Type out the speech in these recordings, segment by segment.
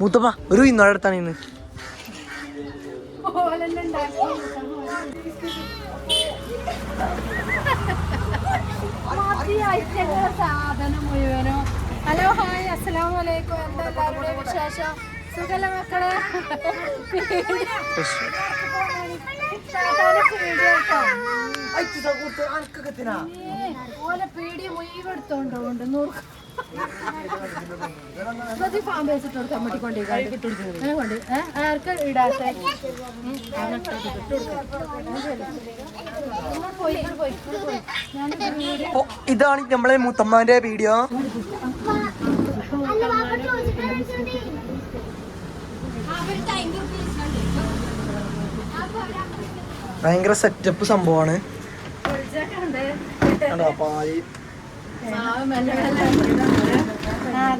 മൂത്തമ്മ ഒരു ഇന്നോടടുത്താണ് ഇന്ന് സാധനം മുഴുവനോ ഹലോ ഹായ് അസ്സലാം വലൈക്കും എന്താ എല്ലാവരുടെയും വിശേഷം? സുഖല്ല മക്കളെ? ഓലെ പീടിയ മുഴുവൻ എടുത്തോണ്ടോണ്ട് നൂറ് ആർക്ക് ഇടാത്ത? ഇതാണ് നമ്മളെ മൂത്തമ്മാന്റെ വീഡിയോ. ഭയങ്കര സെറ്റപ്പ് സംഭവമാണ്. കണ്ടോ പാൽ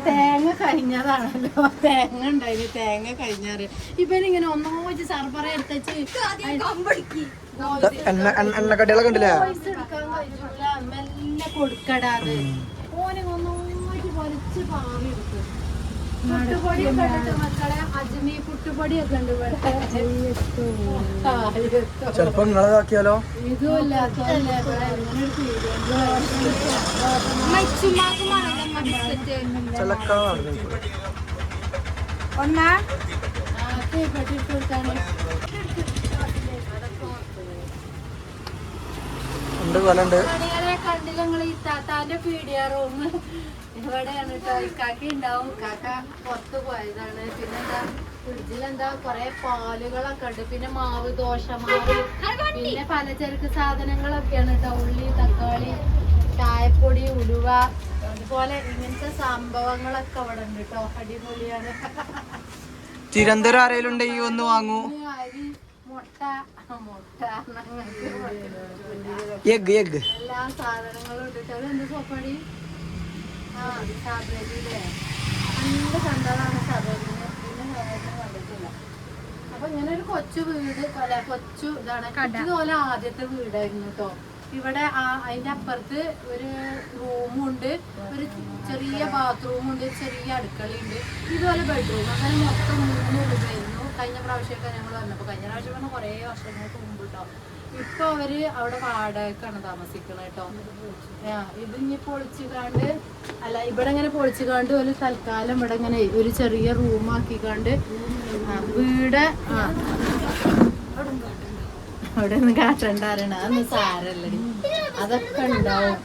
തേങ്ങ കഴിഞ്ഞതാണല്ലോ തേങ്ങ ഉണ്ടായിന് തേങ്ങ കഴിഞ്ഞാറ് ഇവനിങ്ങനെ ഒന്നോച്ച് സർബറ എടുത്തച്ച് എണ്ണ എണ്ണ- എണ്ണക്കടികളൊക്കെ ഉണ്ടല്ലേ? പൈസ എടുക്കാൻ കഴിയൂല. മെല്ലെ കൊടുക്കടാതെ ഓനെ ഒന്നോച്ച് പൊലിച്ച് പാവി എടുത്തു പുട്ടുപൊടിയൊക്കെ ഉണ്ട് മക്കളെ അജ്മി പുട്ടുപൊടിയൊക്കെ ഉണ്ട്. ചെലപ്പോ നിങ്ങളതാക്കിയാലോ ഇതും ഇല്ലാത്തതല്ലേ ഇവിടെ ഇങ്ങനെ ഒരു പീടിക ചിലക്കാ ഒന്നാ പെട്ടിട്ട് കൊടുത്താണ് ഉണ്ട് കൊലുണ്ട് പണികളെ കണ്ടില്ല നിങ്ങൾ ഈ താത്താന്റെ പീഡിയ റൂം ഇവിടെയാണ് കേട്ടോ ഇക്കാക്കി ഉണ്ടാവും. കാക്ക പുറത്ത് പോയതാണ്. പിന്നെ എന്താ ഫ്രിഡ്ജിലെന്താ? കൊറേ പാലുകളൊക്കെ ഉണ്ട്. പിന്നെ മാവ് ദോശമാവ് പിന്നെ പലചരക്ക് സാധനങ്ങളൊക്കെയാണ് കേട്ടോ ഉള്ളി തക്കാളി ചായപ്പൊടി ഉലുവ അതുപോലെ ഇങ്ങനത്തെ സംഭവങ്ങളൊക്കെ അവിടെ ഉണ്ട് കേട്ടോ അടിപൊളിയാണ്. തിരുവനന്തപുരം ആരെങ്കിലും ഉണ്ടെങ്കിൽ ഒന്ന് വാങ്ങൂ. അരി മുട്ട മുട്ട എല്ലാ സാധനങ്ങളും ഉണ്ട് കേട്ടോ എന്ത് സോപ്പടി? ശബരിയിലെ കണ്ടതാണ് ശബരിനെ പിന്നെ ശബരിനെ കണ്ടിട്ടില്ല അപ്പൊ ഇങ്ങനെ ഒരു കൊച്ചു വീട് കൊച്ചു ഇതാണ്. പോലെ ആദ്യത്തെ വീടായിരുന്നു കേട്ടോ ഇവിടെ അതിന്റെ അപ്പുറത്ത് ഒരു റൂമുണ്ട് ഒരു ചെറിയ ബാത്റൂം ഉണ്ട് ചെറിയ അടുക്കളയുണ്ട്. ഇതുപോലെ ബെഡ്റൂം അങ്ങനെ മൊത്തം മൂന്ന് രൂപയായിരുന്നു കഴിഞ്ഞ പ്രാവശ്യമൊക്കെ ഞങ്ങൾ വന്നപ്പോൾ കഴിഞ്ഞ പ്രാവശ്യം പറഞ്ഞാൽ കുറേ വർഷങ്ങൾക്ക് മുമ്പ് കേട്ടോ ഇപ്പൊ അവർ അവിടെ വാടകക്കാണ് താമസിക്കുന്നത് കേട്ടോ. ഇത് ഇനി പൊളിച്ചു കാണ്ട് അല്ല ഇവിടെ ഇങ്ങനെ പൊളിച്ചു കാണ്ട് ഒരു തൽക്കാലം ഇവിടെ ഇങ്ങനെ ഒരു ചെറിയ റൂം ആക്കി കാണ്ട് ആ, വീട് ആ. അവിടെ നിന്ന് കാട്ടണ്ടാറണ അതൊന്നും സാരല്ലടി. അതൊക്കെ ഉണ്ടാവും.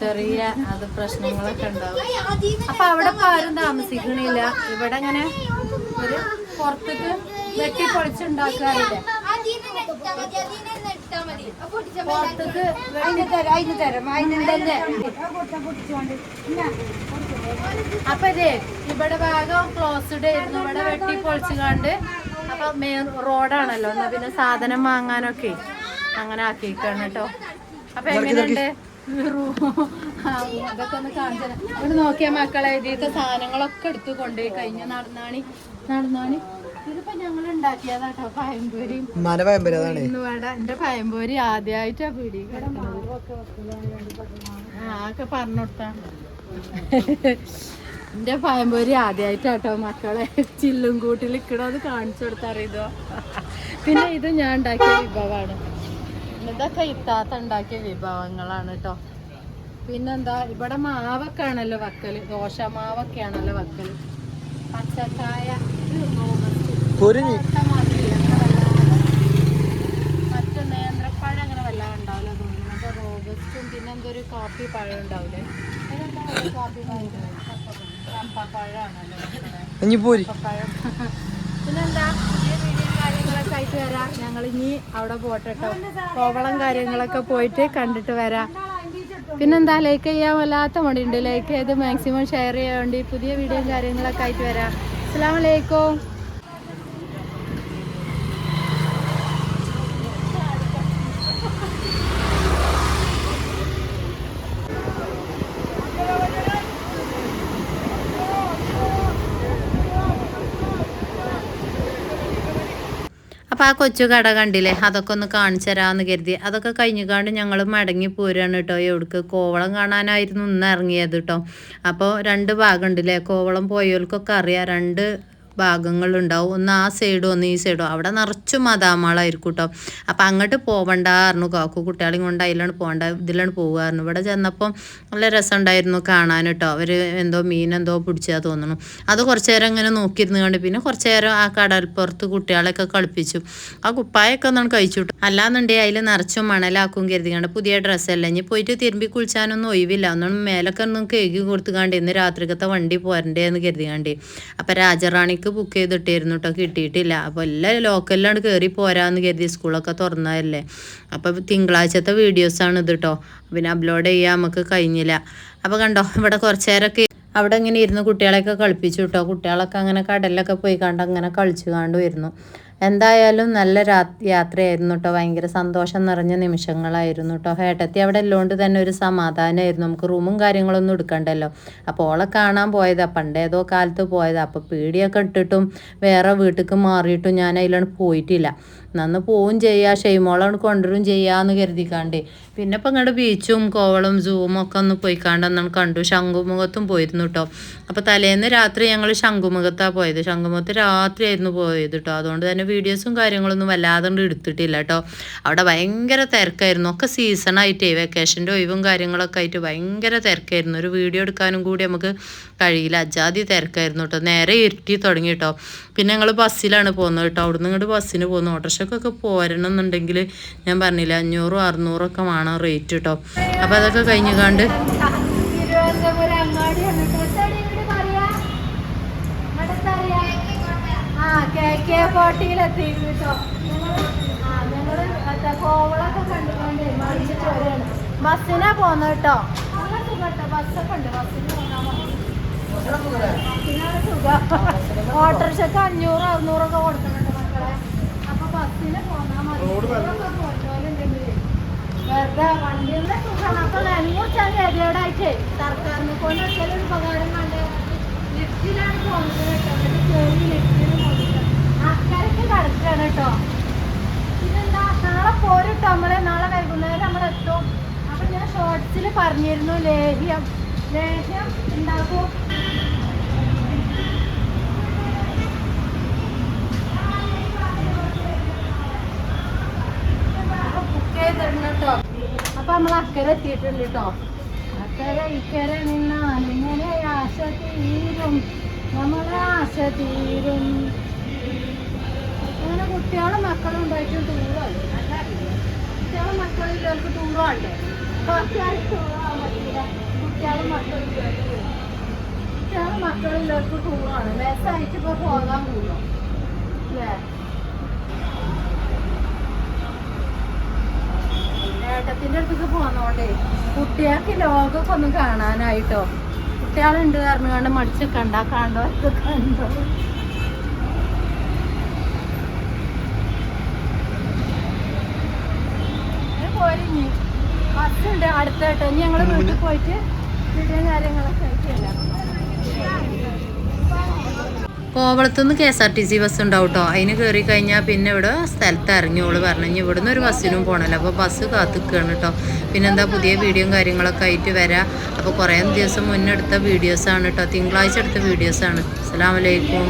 ചെറിയ അത് പ്രശ്നങ്ങളൊക്കെ ഉണ്ടാവും. അപ്പൊ അവിടെ ഇപ്പൊ ആരും താമസിക്കണില്ല. ഇവിടെ ഇങ്ങനെ ഒരു പുറത്തേക്ക് വെട്ടി പൊളിച്ചുണ്ടാക്കാറില്ല. പുറത്തേക്ക് തന്നെ. അപ്പൊ ഇതേ ഇവിടെ ഭാഗം ക്ലോസ്ഡ് ആയിരുന്നു. ഇവിടെ വെട്ടി പൊളിച്ചുകാണ്ട് അപ്പൊ മെയിൻ റോഡാണല്ലോ. എന്നാ പിന്നെ സാധനം വാങ്ങാനൊക്കെ അങ്ങനെ ആക്കിക്കാണ് കേട്ടോ. അപ്പൊ എങ്ങനെയുണ്ട്? അതൊക്കെ ഒന്ന് ഇവിടെ നോക്കിയാ മക്കളെ ഇതിലത്തെ സാധനങ്ങളൊക്കെ എടുത്തു കൊണ്ടുപോയി. കഴിഞ്ഞ നടന്നാണി നടന്നാണി. ഇതിപ്പോ ഞങ്ങൾ ഉണ്ടാക്കിയതാട്ടോ പയമ്പര വേണ്ട എന്റെ പയമ്പൂരി ആദ്യമായിട്ടാ പിടി ആ ഒക്കെ പറഞ്ഞുകൊടുത്താ എന്റെ പയമ്പൂരി ആദ്യമായിട്ടാട്ടോ മക്കളെ ചില്ലും കൂട്ടിൽ ഇക്കണോ അത് കാണിച്ചു കൊടുത്തറിയതോ പിന്നെ ഇത് ഞാൻ ഉണ്ടാക്കിയ വിഭവമാണ്. ഇതൊക്കെ ഇത്താത്ത ഉണ്ടാക്കിയ വിഭവങ്ങളാണ് കേട്ടോ പിന്നെന്താ ഇവിടെ മാവൊക്കെ ആണല്ലോ വക്കൽ. ദോശ മാവൊക്കെ ആണല്ലോ വക്കൽ. പച്ചക്കായ പിന്നെന്തൊരു റോബസ്റ്റ്. പൊരിഞ്ഞി മുട്ട അങ്ങനെ വല്ലാതെ മറ്റു നേന്ത്രപ്പഴം അങ്ങനെ വല്ലാതെ ഉണ്ടാവില്ല തോന്നുന്നു. അപ്പൊ റോബസ്റ്റും പിന്നെ എന്തോ കാപ്പി പഴം ഉണ്ടാവില്ലേ? കാപ്പി പഴം. ഇനി പോരി. പിന്നെന്താ? ഈ വീഡിയോ കാര്യങ്ങളൊക്കെ ആയിട്ട് വരാം. ഞങ്ങൾ ഇനി അവിടെ പോട്ടെ കേട്ടോ കോവളം കാര്യങ്ങളൊക്കെ പോയിട്ട് കണ്ടിട്ട് വരാം. പിന്നെന്താ ലൈക്ക് ചെയ്യാൻ വല്ലാത്ത മടിയുണ്ട്. ലൈക്ക് ചെയ്ത് മാക്സിമം ഷെയർ ചെയ്യാൻ വേണ്ടി പുതിയ വീഡിയോയും കാര്യങ്ങളൊക്കെ ആയിട്ട് വരാം. അസ്സാം വലൈക്കും അപ്പോൾ ആ കൊച്ചു കട കണ്ടില്ലേ? അതൊക്കെ ഒന്ന് കാണിച്ചു തരാമെന്ന് കരുതി. അതൊക്കെ കഴിഞ്ഞുകാണ്ട് ഞങ്ങൾ മടങ്ങി പോരുകയാണ് കേട്ടോ. എവിടേക്ക്? കോവളം കാണാനായിരുന്നു ഇന്ന് ഇറങ്ങിയത് കേട്ടോ. അപ്പോൾ രണ്ട് ഭാഗമുണ്ടല്ലേ കോവളം പോയവർക്കൊക്കെ അറിയാം. രണ്ട് ഭാഗങ്ങളുണ്ടാവും. ഒന്ന് ആ സൈഡും ഒന്ന് ഈ സൈഡും അവിടെ നിറച്ചും മതാമാളായിരിക്കും കേട്ടോ അപ്പം അങ്ങോട്ട് പോവണ്ടായിരുന്നു കാക്കു കുട്ടികളെയും കൊണ്ട് അതിലാണ് പോകണ്ട ഇതിലാണ് പോകാറുണ്ട് ഇവിടെ ചെന്നപ്പം നല്ല രസമുണ്ടായിരുന്നു കാണാൻ കേട്ടോ അവർ എന്തോ മീൻ എന്തോ പിടിച്ചാൽ തോന്നുന്നു. അത് കുറച്ച് നേരം ഇങ്ങനെ നോക്കിയിരുന്നു കണ്ട് പിന്നെ കുറച്ച് നേരം ആ കടൽപ്പുറത്ത് കുട്ടികളെയൊക്കെ കളിപ്പിച്ചു. ആ കുപ്പായൊക്കെ ഒന്നാണ് കഴിച്ചു വിട്ടു. അല്ലാന്നുണ്ടെങ്കിൽ അതിൽ നിറച്ചും മണലാക്കും കരുതി കണ്ട് പുതിയ ഡ്രസ്സല്ല ഇനി പോയിട്ട് തിരുമ്പി കുളിച്ചാനൊന്നും ഒഴിവില്ല. ഒന്നും മേലൊക്കെ ഒന്നും കേക്ക് കൊടുത്തു കണ്ട് ഇന്ന് രാത്രിക്കത്തെ വണ്ടി പോരണ്ടേ എന്ന് കരുതി കണ്ടേ. അപ്പം രാജറാണിക്ക് ബുക്ക് ചെയ്തിട്ടായിരുന്നു കേട്ടോ കിട്ടിയിട്ടില്ല. അപ്പോൾ എല്ലാം ലോക്കലിലാണ് കയറി പോരാന്ന് കരുതി സ്കൂളൊക്കെ തുറന്നതല്ലേ. അപ്പോൾ തിങ്കളാഴ്ചത്തെ വീഡിയോസാണ് ഇത് കേട്ടോ പിന്നെ അപ്ലോഡ് ചെയ്യാൻ നമുക്ക് കഴിഞ്ഞില്ല. അപ്പോൾ കണ്ടോ ഇവിടെ കുറച്ച് നേരമൊക്കെ അവിടെ ഇങ്ങനെ ഇരുന്ന് കുട്ടികളെയൊക്കെ കളിപ്പിച്ചു കേട്ടോ കുട്ടികളൊക്കെ അങ്ങനെ കടലിലൊക്കെ പോയി കണ്ട് അങ്ങനെ കളിച്ചു വരുന്നു. എന്തായാലും നല്ല യാത്രയായിരുന്നു കേട്ടോ ഭയങ്കര സന്തോഷം നിറഞ്ഞ നിമിഷങ്ങളായിരുന്നു കേട്ടോ ഹേട്ടത്തി അവിടെ ഉള്ളതുകൊണ്ട് തന്നെ ഒരു സമാധാനമായിരുന്നു നമുക്ക് റൂമും കാര്യങ്ങളൊന്നും എടുക്കണ്ടല്ലോ. അപ്പോൾ ഓളെ കാണാൻ പോയതാ. പണ്ടേതോ കാലത്ത് പോയതാ. അപ്പോൾ പേടിയൊക്കെ ഇട്ടിട്ടും വേറെ വീട്ടിലേക്ക് മാറിയിട്ടും ഞാൻ അതിലാണ് പോയിട്ടില്ല. നന്ന് പോവും ചെയ്യുക ഷെയ്മോളാണ് കൊണ്ടുവരും ചെയ്യാന്ന് കരുതിക്കാണ്ട്. പിന്നെ ഇപ്പം ഇങ്ങോട്ട് ബീച്ചും കോവളും സൂവും ഒക്കെ ഒന്ന് പോയിക്കാണ്ട് അന്നാണ് കണ്ടു. ശംഖുമുഖത്തും പോയിരുന്നു കേട്ടോ അപ്പോൾ തലേന്ന് രാത്രി ഞങ്ങൾ ശംഖുമുഖത്താണ് പോയത്. ശംഖുമുഖത്ത് രാത്രി ആയിരുന്നു പോയത് കേട്ടോ അതുകൊണ്ട് തന്നെ വീഡിയോസും കാര്യങ്ങളൊന്നും വല്ലാതെണ്ട് എടുത്തിട്ടില്ല കേട്ടോ അവിടെ ഭയങ്കര തിരക്കായിരുന്നു. ഒക്കെ സീസണായിട്ടേ വെക്കേഷന്റെ ഒഴിവും കാര്യങ്ങളൊക്കെ ആയിട്ട് ഭയങ്കര തിരക്കായിരുന്നു. ഒരു വീഡിയോ എടുക്കാനും കൂടി നമുക്ക് കഴിയില്ല. അജാതി തിരക്കായിരുന്നു കേട്ടോ നേരെ ഇരുട്ടി തുടങ്ങി കേട്ടോ പിന്നെ ഞങ്ങൾ ബസ്സിലാണ് പോകുന്നത് കേട്ടോ അവിടുന്ന് ഇങ്ങോട്ട് ബസ്സിന് പോകുന്നു. ഓട്ടോറിക്ഷക്കൊക്കെ പോരണം എന്നുണ്ടെങ്കിൽ ഞാൻ പറഞ്ഞില്ല അഞ്ഞൂറും അറുന്നൂറൊക്കെ വേണം റേറ്റ് കേട്ടോ അപ്പോൾ അതൊക്കെ കഴിഞ്ഞ് കണ്ട് കേട്ടോ. ഇവിടെ പറയാ. ഇവിടെ എന്താ പറയാ? ആ ബസ്സിനാ പോകുന്നത് കേട്ടോ. ഓട്ടോറിക്ഷക്ക് അഞ്ഞൂറ് അറുന്നൂറൊക്കെ കൊടുക്കുന്നുണ്ട് മക്കളെ. അപ്പൊ ബസ്സിന് വെറുതെ വണ്ടിയുടെ സുഖമാണ്. അപ്പൊ നന്മൂർച്ചാൽ ഗതിയോടായിട്ടേ സർക്കാരിനെ കൊണ്ട് ഒരിക്കലും ഉപകാരം കണ്ട് ലിഫ്റ്റിലാണ് പോകുന്നത് കേട്ടോ. പോകുന്നത് അക്കരയ്ക്ക് കിടക്കുകയാണ് കേട്ടോ. ഇതെന്താ? നാളെ പോരട്ടോ നമ്മളെ. നാളെ വൈകുന്നേരം നമ്മൾ എത്തും. അപ്പൊ ഞാൻ ഷോർട്സിൽ പറഞ്ഞിരുന്നു ലേഹ്യം. ലേഹ്യം ഉണ്ടാക്കൂ. കേട്ടോ. അപ്പൊ നമ്മൾ അക്കരെ എത്തിയിട്ടുണ്ട് കേട്ടോ. അക്കരെ ഇക്കരെ നിന്നാൽ ഇങ്ങനെ ആശ തീരും. നമ്മളെ ആശ തീരും. അങ്ങനെ കുട്ടികളും മക്കളും ഉണ്ടായിട്ടും ടൂറല്ലേ കുട്ടികളും മക്കളും ഇല്ലവർക്ക് ടൂറാണ്ടേ കുട്ടികളും മക്കളും കുട്ടികളും മക്കളും ഇല്ലവർക്ക് ടൂറാണ് മെസ്സായിട്ട് ഇപ്പൊ പോകാൻ പോകുന്നു. അല്ലേ? ഏട്ടത്തിന്റെ അടുത്തേക്ക് പോന്നോണ്ടേ കുട്ടികൾക്ക് ലോകമൊക്കെ ഒന്ന് കാണാനായിട്ടോ? കുട്ടികളുണ്ട് കാരണം കണ്ട് മടിച്ച് കണ്ട? കണ്ടോ കണ്ടോ? പോരിഞ്ഞ് ബസ്സുണ്ട് അടുത്തായിട്ട്. ഇനി ഞങ്ങൾ വീട്ടിൽ പോയിട്ട് കാര്യങ്ങളൊക്കെ കോവളത്തുനിന്ന് K S R T C bus ഉണ്ടാവും കേട്ടോ അതിന് കയറി കഴിഞ്ഞാൽ പിന്നെ ഇവിടെ സ്ഥലത്ത് ഇറങ്ങിയോൾ പറഞ്ഞു ഇനി ഇവിടുന്ന് ഒരു ബസ്സിനും പോകണല്ലോ അപ്പോൾ ബസ് കാത്തിക്കുകയാണ് കേട്ടോ പിന്നെന്താ പുതിയ വീഡിയോയും കാര്യങ്ങളൊക്കെ ആയിട്ട് വരാം. അപ്പോൾ കുറേ ദിവസം മുന്നെടുത്ത വീഡിയോസാണ് കേട്ടോ തിങ്കളാഴ്ച എടുത്ത വീഡിയോസാണ് അസ്സാം വലൈക്കും